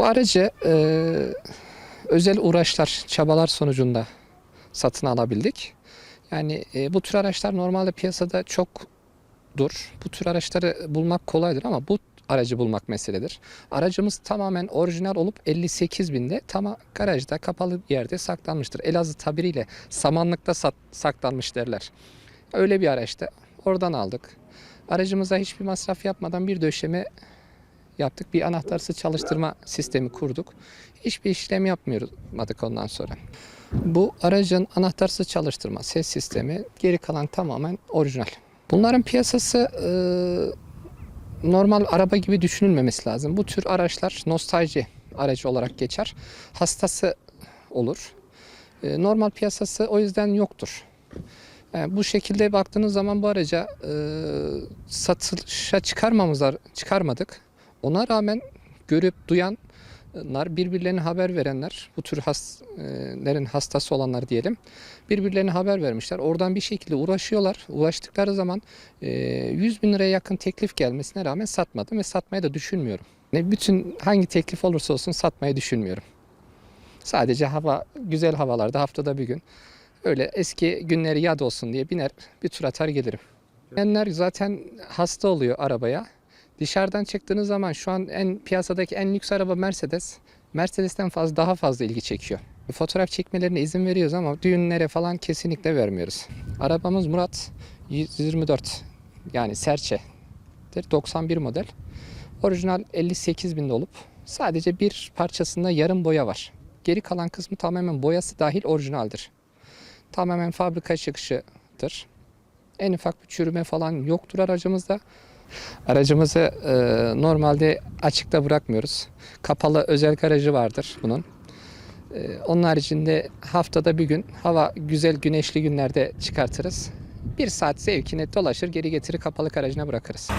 Bu aracı e, özel uğraşlar, çabalar sonucunda satın alabildik. Yani e, bu tür araçlar normalde piyasada çoktur. Bu tür araçları bulmak kolaydır ama bu aracı bulmak meseledir. Aracımız tamamen orijinal olup 58 binde tam garajda kapalı yerde saklanmıştır. Elazığ tabiriyle samanlıkta sat- saklanmış derler. Öyle bir araçta. Oradan aldık. Aracımıza hiçbir masraf yapmadan bir döşeme yaptık. Bir anahtarsız çalıştırma sistemi kurduk. Hiçbir işlem yapmıyorduk ondan sonra. Bu aracın anahtarsız çalıştırma ses sistemi geri kalan tamamen orijinal. Bunların piyasası e, normal araba gibi düşünülmemesi lazım. Bu tür araçlar nostalji aracı olarak geçer. Hastası olur. E, normal piyasası o yüzden yoktur. Yani bu şekilde baktığınız zaman bu araca e, satışa çıkarmamızlar çıkarmadık. Ona rağmen görüp duyanlar, birbirlerine haber verenler, bu tür haslerin hastası olanlar diyelim, birbirlerine haber vermişler. Oradan bir şekilde uğraşıyorlar. Uğraştıkları zaman e, 100 bin liraya yakın teklif gelmesine rağmen satmadım ve satmayı da düşünmüyorum. Ne bütün hangi teklif olursa olsun satmayı düşünmüyorum. Sadece hava güzel havalarda haftada bir gün öyle eski günleri yad olsun diye biner bir tur atar gelirim. Bilenler zaten hasta oluyor arabaya. Dışarıdan çıktığınız zaman şu an en piyasadaki en lüks araba Mercedes. Mercedes'ten fazla daha fazla ilgi çekiyor. Fotoğraf çekmelerine izin veriyoruz ama düğünlere falan kesinlikle vermiyoruz. Arabamız Murat 124 yani Serçe 91 model. Orijinal 58 binde olup sadece bir parçasında yarım boya var. Geri kalan kısmı tamamen boyası dahil orijinaldir. Tamamen fabrika çıkışıdır. En ufak bir çürüme falan yoktur aracımızda. Aracımızı e, normalde açıkta bırakmıyoruz. Kapalı özel garajı vardır bunun. E, onun haricinde haftada bir gün hava güzel güneşli günlerde çıkartırız. Bir saat zevkine dolaşır geri getirir kapalı garajına bırakırız.